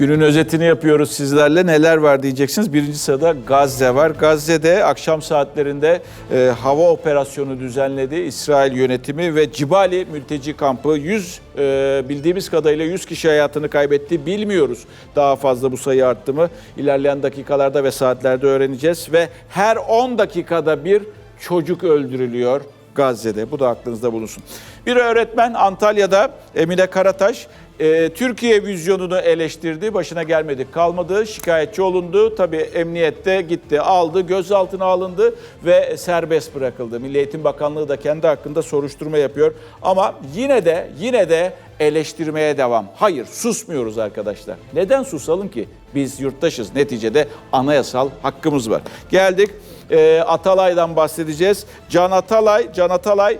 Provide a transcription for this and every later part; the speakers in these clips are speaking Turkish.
Günün özetini yapıyoruz sizlerle. Neler var diyeceksiniz. Birinci sırada Gazze var. Gazze'de akşam saatlerinde e, hava operasyonu düzenledi İsrail yönetimi ve Cibali mülteci kampı 100 e, bildiğimiz kadarıyla 100 kişi hayatını kaybetti. Bilmiyoruz daha fazla bu sayı arttı mı. İlerleyen dakikalarda ve saatlerde öğreneceğiz ve her 10 dakikada bir çocuk öldürülüyor Gazze'de. Bu da aklınızda bulunsun. Bir öğretmen Antalya'da Emine Karataş e, Türkiye vizyonunu eleştirdi. Başına gelmedik kalmadı. Şikayetçi olundu. Tabii emniyette gitti, aldı, gözaltına alındı ve serbest bırakıldı. Milli Eğitim Bakanlığı da kendi hakkında soruşturma yapıyor. Ama yine de yine de eleştirmeye devam. Hayır, susmuyoruz arkadaşlar. Neden susalım ki? Biz yurttaşız. Neticede anayasal hakkımız var. Geldik e, Atalay'dan bahsedeceğiz. Can Atalay, Can Atalay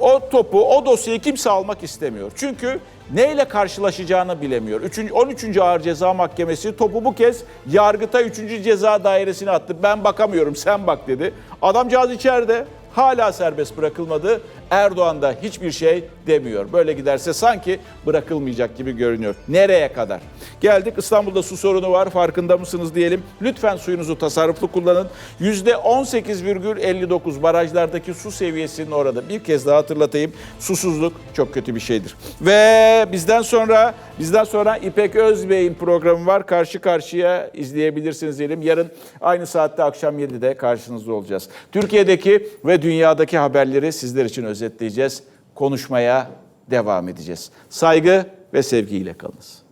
o topu, o dosyayı kimse almak istemiyor. Çünkü neyle karşılaşacağını bilemiyor. 3. 13. Ağır Ceza Mahkemesi topu bu kez Yargıtay 3. Ceza Dairesi'ne attı. Ben bakamıyorum, sen bak dedi. Adamcağız içeride. Hala serbest bırakılmadı. Erdoğan da hiçbir şey demiyor. Böyle giderse sanki bırakılmayacak gibi görünüyor. Nereye kadar? Geldik İstanbul'da su sorunu var farkında mısınız diyelim. Lütfen suyunuzu tasarruflu kullanın. %18,59 barajlardaki su seviyesinin orada. Bir kez daha hatırlatayım. Susuzluk çok kötü bir şeydir. Ve bizden sonra bizden sonra İpek Özbey'in programı var. Karşı karşıya izleyebilirsiniz diyelim. Yarın aynı saatte akşam 7'de karşınızda olacağız. Türkiye'deki ve dünyadaki haberleri sizler için özetleyeceğiz. Konuşmaya devam edeceğiz. Saygı ve sevgiyle kalınız.